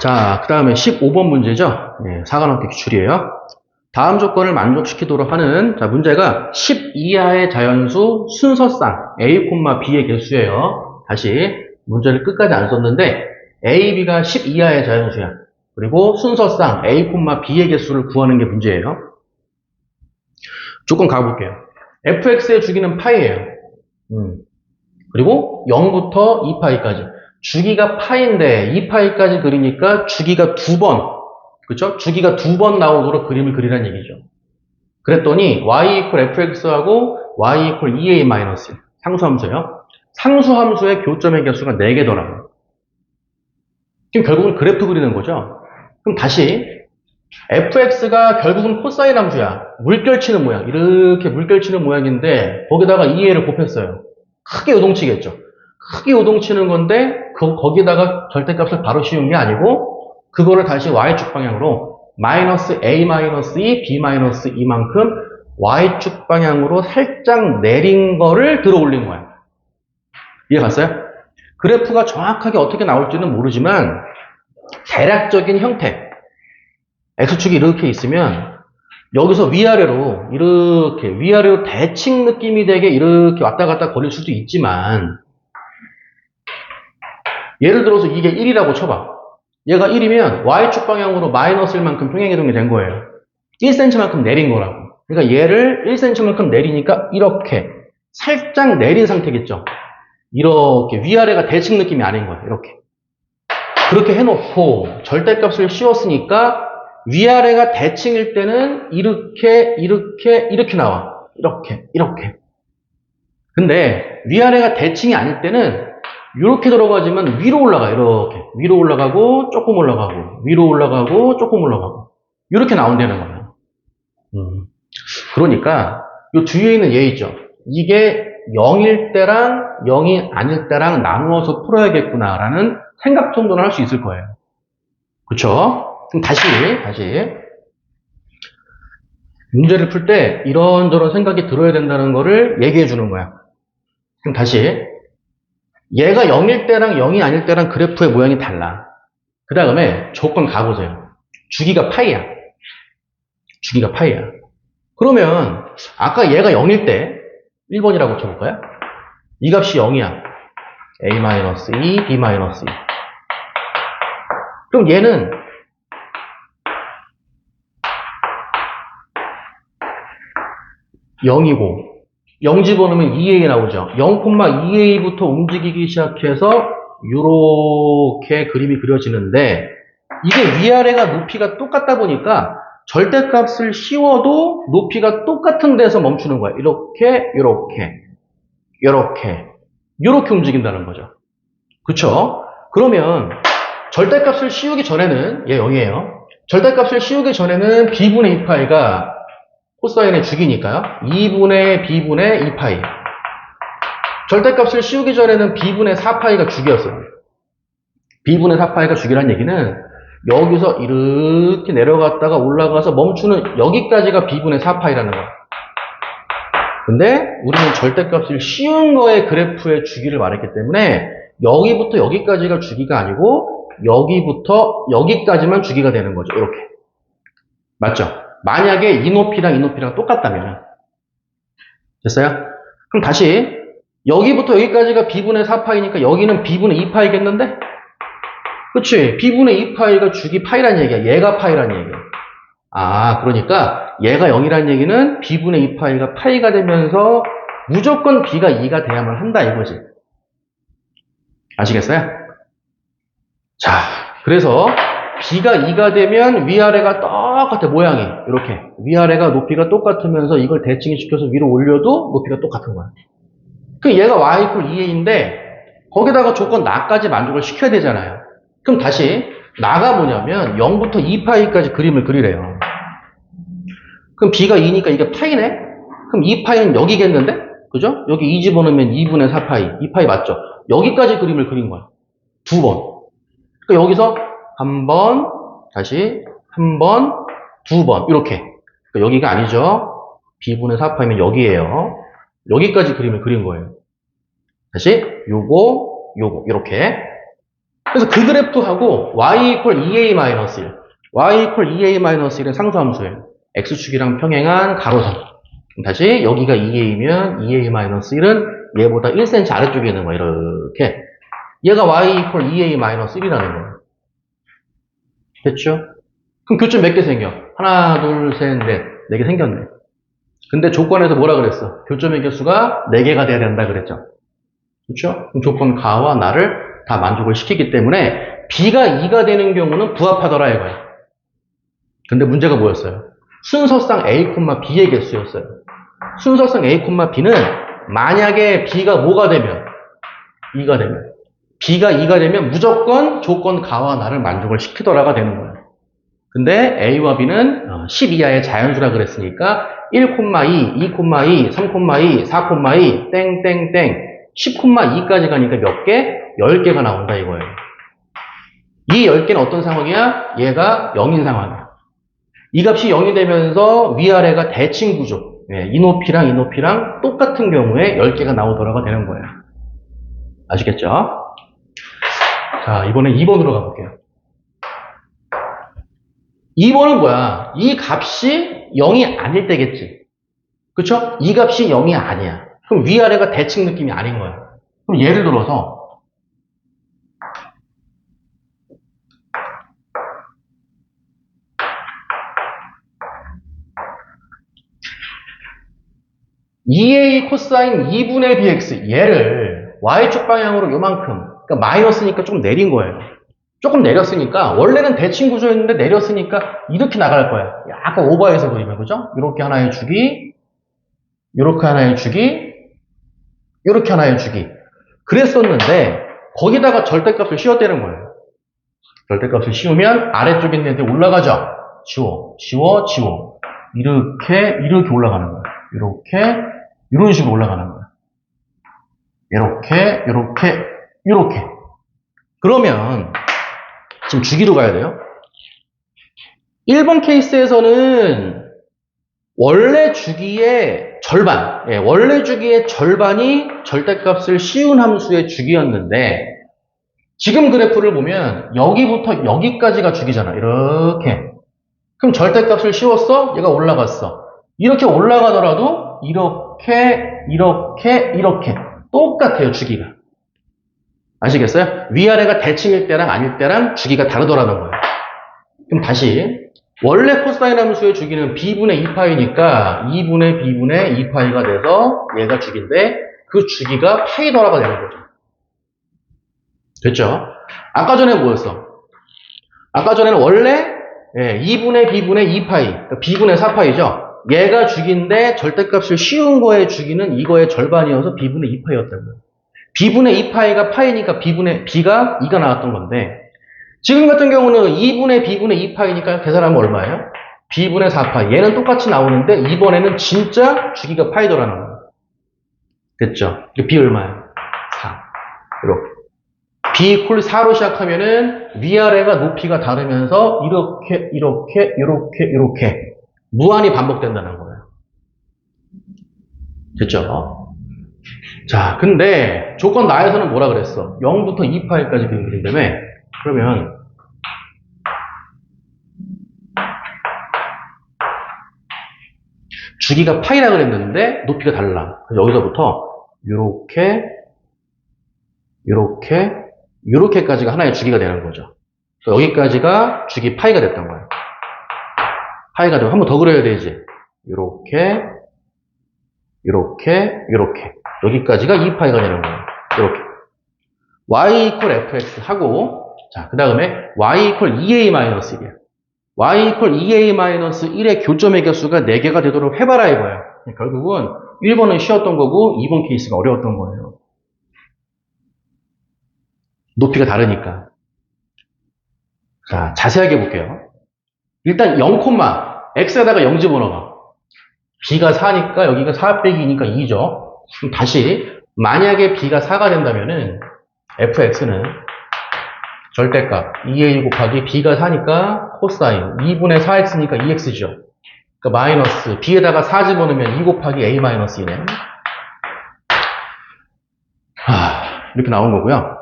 자, 그 다음에 15번 문제죠. 네, 사관학교 기출이에요. 다음 조건을 만족시키도록 하는 자, 문제가 10 이하의 자연수 순서상 a, b의 개수예요. 다시 문제를 끝까지 안 썼는데 a, b가 10 이하의 자연수야. 그리고 순서상 a, b의 개수를 구하는 게 문제예요. 조건 가볼게요. fx의 주기는 파이예요. 음. 그리고 0부터 2파이까지. 주기가 파인데 2파이까지 그리니까 주기가 두 번, 그쵸? 주기가 두 번 나오도록 그림을 그리라는 얘기죠. 그랬더니 y equal fx하고 y equal 2a 마이너스 상수함수예요. 상수함수의 교점의 개수가 4개더라고요. 지금 결국은 그래프 그리는 거죠. 그럼 다시 fx가 결국은 코사인 함수야. 물결치는 모양. 이렇게 물결치는 모양인데 거기다가 2a를 곱했어요. 크게 요동치겠죠. 크게 요동치는 건데 그, 거기다가 절대값을 바로 씌운 게 아니고 그거를 다시 y축 방향으로 마이너스 a 마이너스 2, b 마이너스 2만큼 y축 방향으로 살짝 내린 거를 들어 올린 거야. 이해 갔어요? 그래프가 정확하게 어떻게 나올지는 모르지만 대략적인 형태 x축이 이렇게 있으면 여기서 위아래로 이렇게 위아래로 대칭 느낌이 되게 이렇게 왔다 갔다 거릴 수도 있지만 예를 들어서 이게 1이라고 쳐봐. 얘가 1이면 y축 방향으로 마이너스 1만큼 평행이동이 된 거예요. 1cm만큼 내린 거라고. 그러니까 얘를 1cm만큼 내리니까 이렇게 살짝 내린 상태겠죠. 이렇게 위아래가 대칭 느낌이 아닌 거예요. 이렇게. 그렇게 해놓고 절대값을 씌웠으니까 위아래가 대칭일 때는 이렇게 이렇게 이렇게 나와. 이렇게 이렇게. 근데 위아래가 대칭이 아닐 때는 이렇게 들어가지만 위로 올라가 이렇게 위로 올라가고 조금 올라가고 위로 올라가고 조금 올라가고 이렇게 나온다는 거예요. 음. 그러니까 이 뒤에 있는 얘 있죠. 이게 0일 때랑 0이 아닐 때랑 나누어서 풀어야겠구나라는 생각 정도는 할 수 있을 거예요. 그쵸? 그럼 다시 다시 문제를 풀 때 이런저런 생각이 들어야 된다는 거를 얘기해 주는 거야. 그럼 다시 얘가 0일 때랑 0이 아닐 때랑 그래프의 모양이 달라. 그 다음에 조건 가보세요. 주기가 파이야. 주기가 파이야. 그러면 아까 얘가 0일 때 1번이라고 쳐볼까요? 이 값이 0이야. a-2, b-2. 그럼 얘는 영이고 0 집어넣으면 2a 나오죠. 0,2a부터 움직이기 시작해서 이렇게 그림이 그려지는데 이게 위아래가 높이가 똑같다 보니까 절대값을 씌워도 높이가 똑같은 데서 멈추는 거야. 이렇게, 이렇게, 이렇게, 이렇게 움직인다는 거죠. 그쵸? 그러면 절대값을 씌우기 전에는 얘 0이에요. 절대값을 씌우기 전에는 b분의 2파이가 코사인의 주기니까요. 2분의 b분의 2파이. 절대값을 씌우기 전에는 b분의 4파이가 주기였어요. b분의 4파이가 주기란 얘기는 여기서 이렇게 내려갔다가 올라가서 멈추는 여기까지가 b분의 4파이라는 거야. 근데 우리는 절대값을 씌운 거의 그래프의 주기를 말했기 때문에 여기부터 여기까지가 주기가 아니고 여기부터 여기까지만 주기가 되는 거죠. 이렇게. 맞죠? 만약에 이 높이랑 이 높이랑 똑같다면 됐어요? 그럼 다시 여기부터 여기까지가 b분의 4파이니까 여기는 b분의 2파이겠는데? 그치? b분의 2파이가 주기 파이란 얘기야. 얘가 파이란 얘기야. 아, 그러니까 얘가 0이란 얘기는 b분의 2파이가 파이가 되면서 무조건 b가 2가 돼야만 한다 이거지. 아시겠어요? 자, 그래서 b가 2가 되면 위아래가 똑같아 모양이 이렇게 위아래가 높이가 똑같으면서 이걸 대칭 시켜서 위로 올려도 높이가 똑같은 거야. 그 얘가 y 이퀄 2a인데 거기다가 조건 나까지 만족을 시켜야 되잖아요. 그럼 다시 나가 뭐냐면 0부터 2파이까지 그림을 그리래요. 그럼 b가 2니까 이게 파이네? 그럼 2파이는 여기겠는데? 그죠? 여기 2 집어넣으면 2분의 4파이, 2파이 맞죠? 여기까지 그림을 그린 거야. 두 번. 그러니까 여기서 한 번, 다시 한 번, 두 번, 이렇게. 그러니까 여기가 아니죠. b분의 4파이면 여기에요. 여기까지 그림을 그린 거예요. 다시 요거, 요거 이렇게. 그래서 그 그래프하고 y equal 2a 마이너스 1, y equal 2a 마이너스 1은 상수함수예요. x축이랑 평행한 가로선. 다시 여기가 2a면 2a 마이너스 1은 얘보다 1cm 아래쪽에 있는 거 이렇게. 얘가 y equal 2a 마이너스 1이라는 거예요. 됐죠? 그럼 교점 몇 개 생겨? 하나, 둘, 셋, 넷. 네 개 생겼네. 근데 조건에서 뭐라 그랬어? 교점의 개수가 4개가 돼야 된다 그랬죠. 그렇죠? 그럼 조건 가와 나를 다 만족을 시키기 때문에 b가 2가 되는 경우는 부합하더라 이거야. 근데 문제가 뭐였어요? 순서상 a, b의 개수였어요. 순서상 a, b는 만약에 b가 뭐가 되면 2가 되면 b가 2가 되면 무조건 조건 가와 나를 만족을 시키더라가 되는 거예요. 근데 a와 b는 10 이하의 자연수라 그랬으니까 1, 2, 2, 3, 2, 4, 2, 땡땡땡 10,2까지 가니까 몇 개? 10개가 나온다 이거예요. 이 10개는 어떤 상황이야? 얘가 0인 상황이야. 이 값이 0이 되면서 위아래가 대칭 구조. 예, 이 높이랑 이 높이랑 똑같은 경우에 10개가 나오더라가 되는 거예요. 아시겠죠? 자, 이번에 2번으로 가볼게요. 2번은 뭐야? 이 값이 0이 아닐 때겠지. 그쵸? 이 값이 0이 아니야. 그럼 위아래가 대칭 느낌이 아닌 거야. 그럼 예를 들어서 이 a 코사인 2분의 bx 얘를 y축 방향으로 요만큼 그러니까 마이너스니까 좀 내린 거예요. 조금 내렸으니까 원래는 대칭 구조였는데 내렸으니까 이렇게 나갈 거야. 약간 오버해서 그리면 그죠? 이렇게 하나의 주기, 이렇게 하나의 주기, 이렇게 하나의 주기. 그랬었는데 거기다가 절대값을 씌웠다는 거예요. 절대값을 씌우면 아래쪽에 있는 애들 올라가죠. 지워, 지워, 지워. 이렇게 이렇게 올라가는 거예요. 이렇게 이런 식으로 올라가는 거예요. 이렇게 이렇게 이렇게. 그러면 지금 주기로 가야 돼요. 1번 케이스에서는 원래 주기의 절반, 예, 원래 주기의 절반이 절대값을 씌운 함수의 주기였는데 지금 그래프를 보면 여기부터 여기까지가 주기잖아. 이렇게. 그럼 절대값을 씌웠어? 얘가 올라갔어. 이렇게 올라가더라도 이렇게, 이렇게, 이렇게 똑같아요. 주기가. 아시겠어요? 위아래가 대칭일 때랑 아닐 때랑 주기가 다르더라는 거예요. 그럼 다시 원래 코사인 함수의 주기는 b분의 2파이니까 2분의 b분의 2파이가 돼서 얘가 주기인데 그 주기가 파이더라가 되는 거죠. 됐죠? 아까 전에 뭐였어? 아까 전에는 원래 예, 2분의 b분의 2파이, 그러니까 b분의 4파이죠? 얘가 주기인데 절대값을 씌운 거의 주기는 이거의 절반이어서 b분의 2파이였다고요. B분의 2파이가 파이니까 b분의 b가 2가 나왔던 건데 지금 같은 경우는 2분의 b분의 2파이니까 계산하면 얼마예요? b분의 4파이. 얘는 똑같이 나오는데 이번에는 진짜 주기가 파이더라는 거예요. 됐죠? b 얼마예요? 4. 이렇게. b 콜 4로 시작하면은 위아래가 높이가 다르면서 이렇게 이렇게 이렇게 이렇게 무한히 반복된다는 거예요. 됐죠? 자, 근데 조건 나에서는 뭐라 그랬어? 0부터 2파이까지 그린다며 그러면 주기가 파이라 그랬는데 높이가 달라. 여기서부터 이렇게 이렇게 이렇게까지가 하나의 주기가 되는 거죠. 그래서 여기까지가 주기 파이가 됐던 거예요. 파이가 되고 한 번 더 그려야 되지. 이렇게 이렇게 이렇게 여기까지가 2파이가 되는 거예요. 이렇게 y equal fx 하고 자, 그 다음에 y equal 2a-1이야. y equal 2a-1의 교점의 개수가 4개가 되도록 해봐라 이거야. 결국은 1번은 쉬웠던 거고 2번 케이스가 어려웠던 거예요. 높이가 다르니까. 자, 자세하게 볼게요. 일단 0, x에다가 0 집어넣어. b가 4니까 여기가 4 빼기 2니까 2죠. 다시 만약에 b가 4가 된다면은 fx는 절대값 2a 곱하기 b가 4니까 코사인 2분의 4x니까 2x죠. 그러니까 마이너스 b에다가 4 집어넣으면 2 곱하기 a 마이너스 2네. 하, 이렇게 나온 거고요.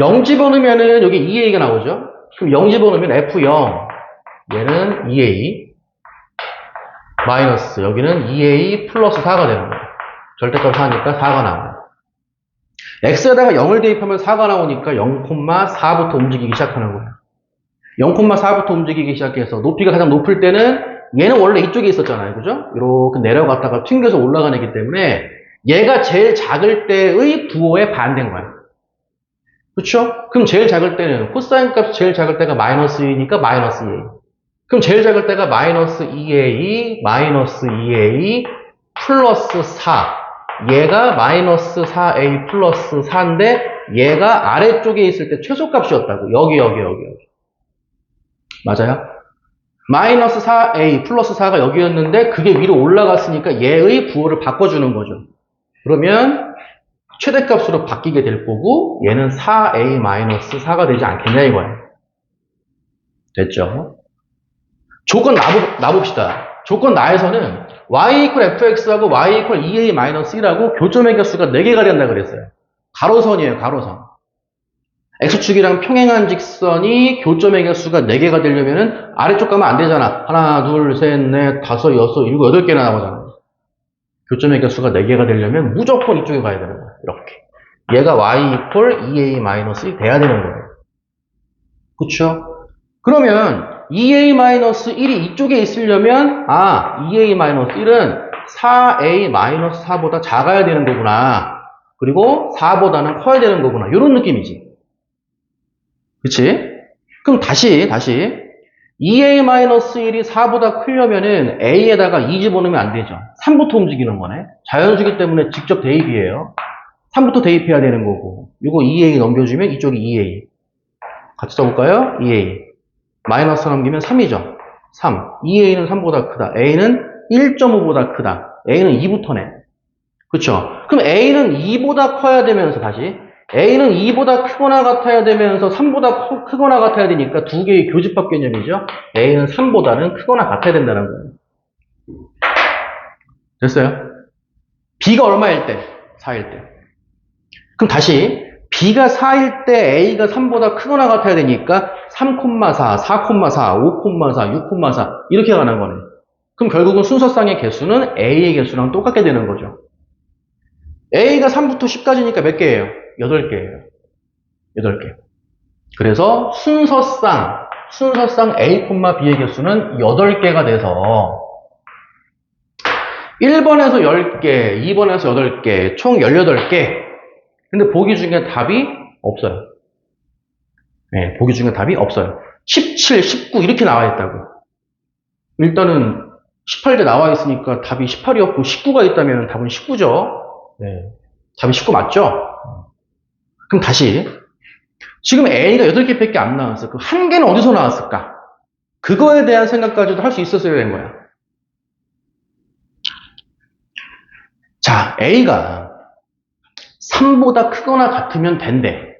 0 집어넣으면은 여기 2a가 나오죠? 그럼 0 집어넣으면 f0. 얘는 2a. 마이너스. 여기는 2a 플러스 4가 되는 거예요. 절대값 4니까 4가 나와요. x에다가 0을 대입하면 4가 나오니까 0,4부터 움직이기 시작하는 거예요. 0,4부터 움직이기 시작해서 높이가 가장 높을 때는 얘는 원래 이쪽에 있었잖아요. 그죠? 이렇게 내려갔다가 튕겨서 올라가는 애기 때문에 얘가 제일 작을 때의 부호에 반대인 거예요. 그렇죠? 그럼 제일 작을 때는 코사인 값이 제일 작을 때가 마이너스 2니까 마이너스 2a. 그럼 제일 작을 때가 마이너스 2a, 마이너스 2a, 플러스 4. 얘가 마이너스 4a 플러스 4인데 얘가 아래쪽에 있을 때 최소값이었다고. 여기, 여기, 여기, 여기. 맞아요? 마이너스 4a 플러스 4가 여기였는데 그게 위로 올라갔으니까 얘의 부호를 바꿔주는 거죠. 그러면 최대값으로 바뀌게 될 거고 얘는 4a 마이너스 4가 되지 않겠냐 이거예요. 됐죠? 조건 놔보, 놔봅시다. 조건 나에서는 y equal fx하고 y equal 2a 마이너스 1하고 교점의 개수가 4개가 된다 그랬어요. 가로선이에요, 가로선. x축이랑 평행한 직선이 교점의 개수가 4개가 되려면은 아래쪽 가면 안 되잖아. 하나, 둘, 셋, 넷, 다섯, 여섯, 일곱, 여덟 개나 나오잖아. 교점의 개수가 4개가 되려면 무조건 이쪽에 가야 되는 거야. 이렇게. 얘가 y equal 2a 마이너스 1 돼야 되는 거예요. 그쵸? 그러면 2a 마이너스 1이 이쪽에 있으려면 아 2a 마이너스 1은 4a 마이너스 4보다 작아야 되는 거구나. 그리고 4보다는 커야 되는 거구나. 이런 느낌이지. 그치? 그럼 다시 다시 2a-1이 4보다 크려면은 a에다가 2 집어넣으면 안 되죠. 3부터 움직이는 거네. 자연수기 때문에 직접 대입이에요. 3부터 대입해야 되는 거고. 이거 2a 넘겨주면 이쪽이 2a. 같이 써볼까요? 2a. 마이너스 넘기면 3이죠. 3. 2a는 3보다 크다. a는 1.5보다 크다. a는 2부터네. 그쵸? 그럼 a는 2보다 커야 되면서 다시 a는 2보다 크거나 같아야 되면서 3보다 커- 크거나 같아야 되니까 두 개의 교집합 개념이죠. a는 3보다는 크거나 같아야 된다는 거예요. 됐어요? b가 얼마일 때? 4일 때. 그럼 다시 b가 4일 때 a가 3보다 크거나 같아야 되니까 3,4, 4,4, 5,4, 6,4 이렇게 가는 거네. 그럼 결국은 순서상의 개수는 a의 개수랑 똑같게 되는 거죠. a가 3부터 10까지니까 몇 개예요? 8개예요. 8개. 그래서 순서상, 순서상 A, B의 개수는 8개가 돼서 1번에서 10개, 2번에서 8개, 총 18개. 근데 보기 중에 답이 없어요. 네, 보기 중에 답이 없어요. 17, 19 이렇게 나와 있다고. 일단은 18개 나와 있으니까 답이 18이었고 19가 있다면 답은 19죠. 네. 답이 19 맞죠? 그럼 다시 지금 A가 8개밖에 안 나왔어. 그한 개는 어디서 나왔을까? 그거에 대한 생각까지도 할 수 있었어야 되는 거야. 자, A가 3보다 크거나 같으면 된대.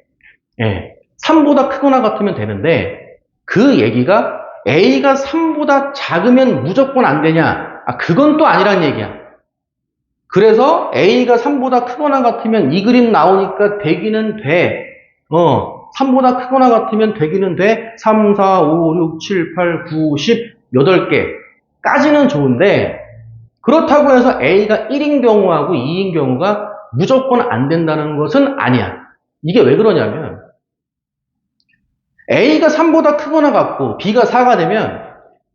예. 3보다 크거나 같으면 되는데 그 얘기가 A가 3보다 작으면 무조건 안 되냐? 아, 그건 또 아니란 얘기야. 그래서 A가 3보다 크거나 같으면 이 그림 나오니까 되기는 돼. 어, 3보다 크거나 같으면 되기는 돼. 3, 4, 5, 6, 7, 8, 9, 10, 8개. 까지는 좋은데, 그렇다고 해서 A가 1인 경우하고 2인 경우가 무조건 안 된다는 것은 아니야. 이게 왜 그러냐면, A가 3보다 크거나 같고 B가 4가 되면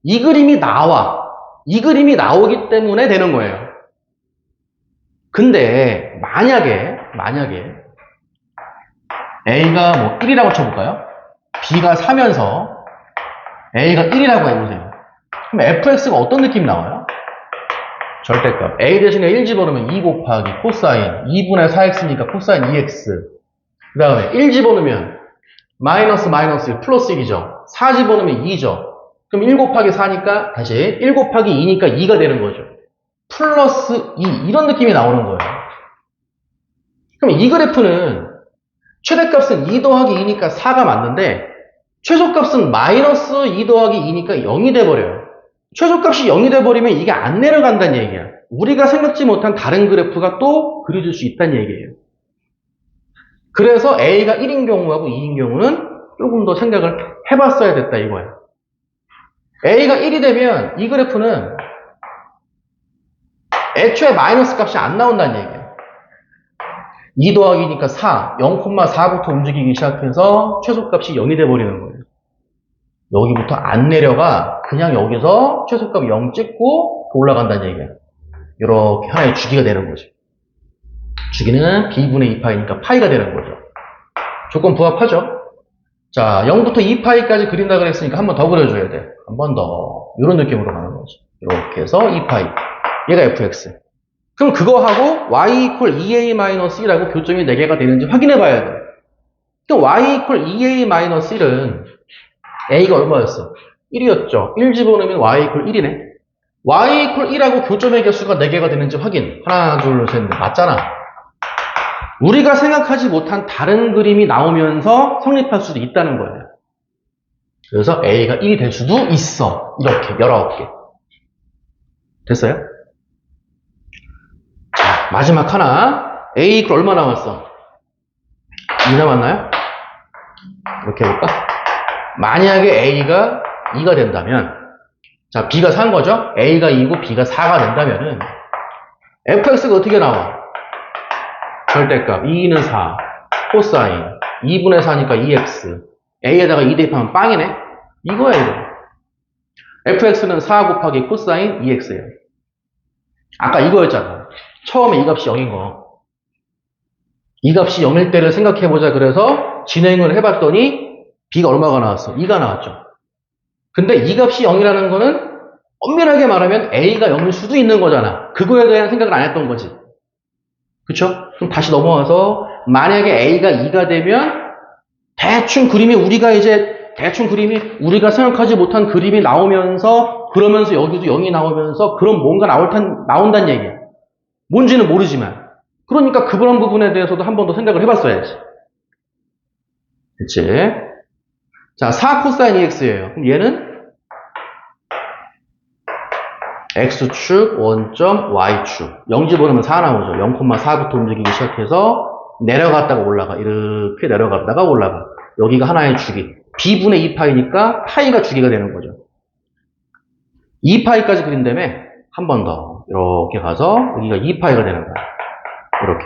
이 그림이 나와. 이 그림이 나오기 때문에 되는 거예요. 근데 만약에 만약에 A가 뭐 1이라고 쳐볼까요? B가 4면서 A가 1이라고 해보세요. 그럼 fx가 어떤 느낌이 나와요? 절대값. A 대신에 1 집어넣으면 2 곱하기 코사인 2분의 4x니까 코사인 2x 그 다음에 1 집어넣으면 마이너스 마이너스 1 플러스 1이죠. 4 집어넣으면 2죠. 그럼 1 곱하기 4니까 다시 1 곱하기 2니까 2가 되는 거죠. 플러스 2 이런 느낌이 나오는 거예요. 그럼 이 그래프는 최대값은 2 더하기 2니까 4가 맞는데 최소값은 마이너스 2 더하기 2니까 0이 돼버려요. 최소값이 0이 돼버리면 이게 안 내려간다는 얘기야. 우리가 생각지 못한 다른 그래프가 또 그려질 수 있다는 얘기예요. 그래서 A가 1인 경우하고 2인 경우는 조금 더 생각을 해봤어야 됐다 이거야. A가 1이 되면 이 그래프는 애초에 마이너스 값이 안 나온다는 얘기예요. 2 더하기니까 4, 0,4부터 움직이기 시작해서 최소값이 0이 돼버리는 거예요. 여기부터 안 내려가 그냥 여기서 최소값 0 찍고 올라간다는 얘기야. 이렇게 하나의 주기가 되는 거죠. 주기는 b분의 2파이니까 파이가 되는 거죠. 조건 부합하죠? 자, 0부터 2파이까지 그린다 그랬으니까 한 번 더 그려줘야 돼. 한 번 더. 이런 느낌으로 가는 거죠. 이렇게 해서 2파이. 얘가 fx. 그럼 그거 하고 y equal 2a-1이라고 교점이 4개가 되는지 확인해 봐야 돼. 그럼 y equal 2a-1은 a가 얼마였어? 1이었죠. 1 집어넣으면 y equal 1이네. y equal 1하고 교점의 개수가 4개가 되는지 확인. 하나, 둘, 셋, 넷. 맞잖아. 우리가 생각하지 못한 다른 그림이 나오면서 성립할 수도 있다는 거예요. 그래서 A가 1이 될 수도 있어. 이렇게, 19개. 됐어요? 자, 마지막 하나. A 그 얼마 남았어? 2 남았나요? 이렇게 해볼까? 만약에 A가 2가 된다면, 자, B가 4인 거죠? A가 2고 B가 4가 된다면은, fx가 어떻게 나와? 절대값. 2는 4 코사인. 2분의 4니까 2x a에다가 2 대입하면 빵이네? 이거야 이거. Fx는 4 곱하기 코사인 2x예요. 아까 이거였잖아. 처음에 이 값이 0인 거 이 값이 0일 때를 생각해보자. 그래서 진행을 해봤더니 b가 얼마가 나왔어 2가 나왔죠 근데 이 값이 0이라는 거는 엄밀하게 말하면 a가 0일 수도 있는 거잖아 그거에 대한 생각을 안 했던 거지 그쵸? 그럼 다시 넘어와서 만약에 A가 2가 되면 대충 그림이 우리가 이제 대충 그림이 우리가 생각하지 못한 그림이 나오면서 그러면서 여기도 0이 나오면서 그런 뭔가 나올 탄, 나온다는 얘기야. 뭔지는 모르지만. 그러니까 그런 부분에 대해서도 한 번 더 생각을 해봤어야지. 그치? 자, 4 코사인 2x예요. 그럼 얘는 x축, 원점, y축. 0 집어넣으면 4 나오죠. 0,4부터 움직이기 시작해서 내려갔다가 올라가. 이렇게 내려갔다가 올라가. 여기가 하나의 주기. b분의 2파이니까 파이가 주기가 되는 거죠. 2파이까지 그린 다음에 한 번 더 이렇게 가서 여기가 2파이가 되는 거야. 이렇게.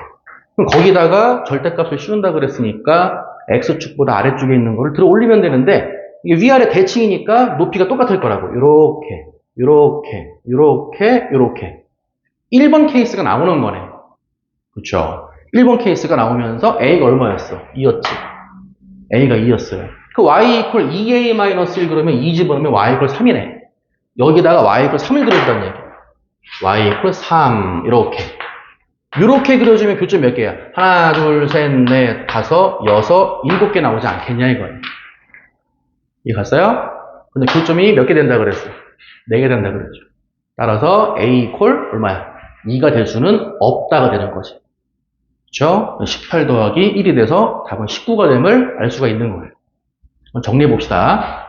그럼 거기다가 절대값을 씌운다 그랬으니까 x축보다 아래쪽에 있는 거를 들어 올리면 되는데 이게 위아래 대칭이니까 높이가 똑같을 거라고. 이렇게. 요렇게, 요렇게, 요렇게. 1번 케이스가 나오는 거네. 그쵸? 1번 케이스가 나오면서 A가 얼마였어? 2였지. A가 2였어요. 그 Y equal 2A-1 그러면 2 집어넣으면 Y equal 3이네. 여기다가 Y equal 3을 그려준다는 얘기. Y equal 3. 이렇게. 이렇게 그려주면 교점 몇 개야? 하나, 둘, 셋, 넷, 다섯, 여섯, 일곱 개 나오지 않겠냐 이거예요. 이해 갔어요? 근데 교점이 몇 개 된다 그랬어? 4개 된다 그랬죠. 따라서 A 이퀄 얼마야? 2가 될 수는 없다가 되는 거지. 그쵸? 18 더하기 1이 돼서 답은 19가 됨을 알 수가 있는 거예요. 정리해 봅시다.